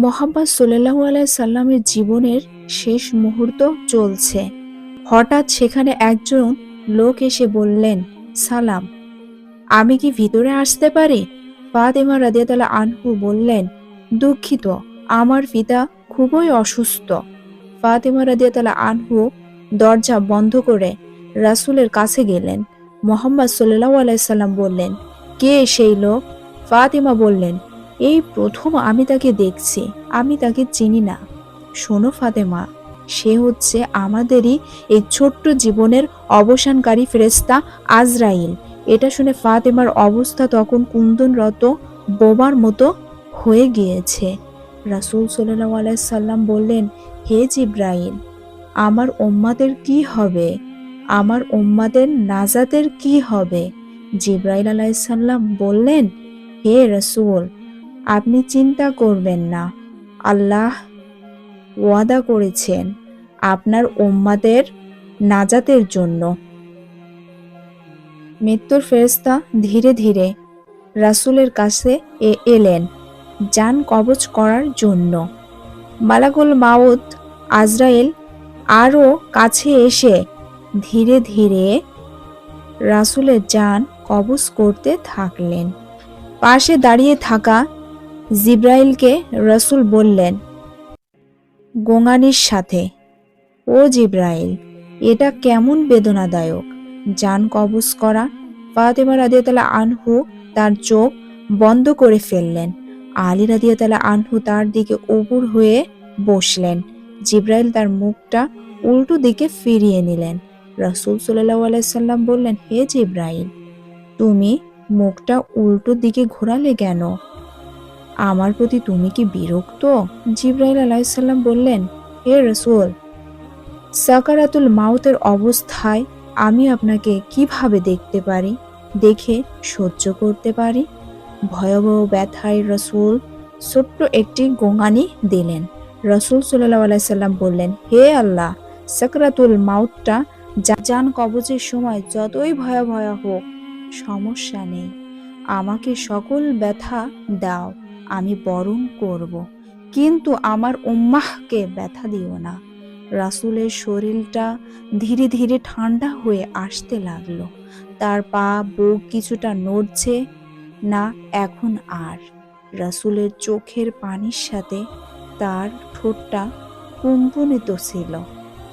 মোহাম্মদ সাল্লাহু আলাই সাল্লামের জীবনের শেষ মুহূর্ত চলছে। হঠাৎ সেখানে একজন লোক এসে বললেন, সালাম, আমি কি ভিতরে আসতে পারি? ফাতেমা রাদিয়াতালা আনহু বললেন, দুঃখিত, আমার পিতা খুবই অসুস্থ। ফাতেমা রাদিয়াতালা আনহু দরজা বন্ধ করে রাসূলের কাছে গেলেন। মোহাম্মদ সাল্লাহ আলাইসাল্লাম বললেন, কে সেই লোক? ফাতেমা বললেন এই প্রথম আমি তাকে দেখছি, আমি তাকে চিনি না। শোনো, ফাতেমা, সে হচ্ছে আমাদেরই এই ছোট্ট জীবনের অবসানকারী ফেরেস্তা আজরাইল। এটা শুনে ফাতেমার অবস্থা তখন কুন্দনরত বোবার মতো হয়ে গিয়েছে। রাসূল সাল্লাহ আলাইসাল্লাম বললেন, হে জিব্রাইল, আমার ওম্মাদের কি হবে? আমার ওম্মাদের নাজাতের কি হবে? জিব্রাইল আলাইসাল্লাম বললেন, হে রসুল আপনি চিন্তা করবেন না। আল্লাহ ওয়াদা করেছেন আপনার ওম্মাদের নাজাতের জন্য। মৃত্যুর ফেরস্তা ধীরে ধীরে রাসুলের কাছে এ এলেন যান কবচ করার জন্য। মালাকুল মাউত আজরাইল আরও কাছে এসে ধীরে ধীরে রাসূলের যান কবজ করতে থাকলেন। পাশে দাঁড়িয়ে থাকা জিব্রাইলকে রসুল বললেন, গোঙানির সাথে, ও জিব্রাইল, এটা কেমন বেদনাদায়ক। যান কবজ করা। ফাতেমা রাদিয়াতালা আনহু তার চোখ বন্ধ করে ফেললেন। আলী রাদিয়াতালা আনহু তার দিকে উপুর হয়ে বসলেন। জিব্রাইল তার মুখটা উল্টো দিকে ফিরিয়ে নিলেন। রসুল সাল্লাহ আলাইসাল্লাম বললেন, হে জিব্রাইল, তুমি মুখটা উল্টো দিকে ঘোরালে কেন? আমার প্রতি তুমি কি বিরক্ত? জিব্রাইল আলাইসাল্লাম বললেন, হে রসুল, সাকারাতুল মাউতের অবস্থায় আমি আপনাকে কীভাবে দেখতে পারি? দেখে সহ্য করতে পারি? ভয়াবহ ব্যথায় রসুল ছোট্ট একটি গোঙানি দিলেন। রসুল সাল্লাহ আলাইসাল্লাম বললেন, হে আল্লাহ, সাকরাতুল মাউতটা যান কবচের সময় যতই ভয়াবহ হোক, সমস্যা নেই। আমাকে সকল ব্যথা দাও। আমি বরণ করব, কিন্তু আমার উম্মাহকে ব্যথা দিও না। রাসুলের শরীরটা ধীরে ধীরে ঠান্ডা হয়ে আসতে লাগল। তার পা, বুক কিছুটা নড়ছে, না এখন আর। রাসুলের চোখের পানির সাথে তার ঠোঁটটা কুম্পনিত ছিল।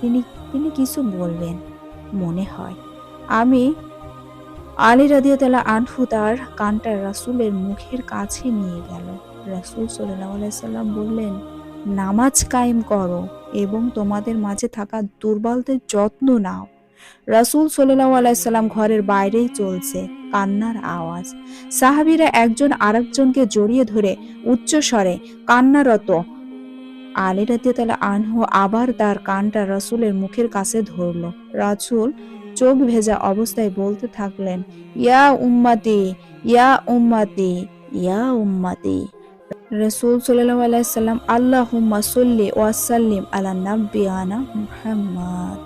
তিনি তিনি কিছু বলবেন মনে হয়। আমি আলী রাদিয়াতালা আনহু তার কানটা রাসুলের মুখের কাছে নিয়ে গেল। রাসুল সাল্লাহ সাল্লাম বললেন, নামাজ কায়েম করো এবং তোমাদের মাঝে থাকা দুর্বলদের যত্ন নাও। রাসুল সাল্লাহ আলাইসাল্লাম ঘরের বাইরেই চলছে কান্নার আওয়াজ। সাহাবিরা একজন আরেকজনকে জড়িয়ে ধরে উচ্চ স্বরে, কান্নারত। আলী রাদিয়াতালা আনহু আবার তার কানটা রাসুলের মুখের কাছে ধরল। রাসুল চোখ ভেজা অবস্থায় বলতে থাকলেন, ইয়া উম্মাতি ইয়া উম্মাতি ইয়া উম্মাতি। রসুল সাল্লাহ আলাইসাল্লাম আল্লাহ হুম্মা সল্লি ওয়াসাল্লিম আলা নাব্বিয়ানা মুহাম্মদ।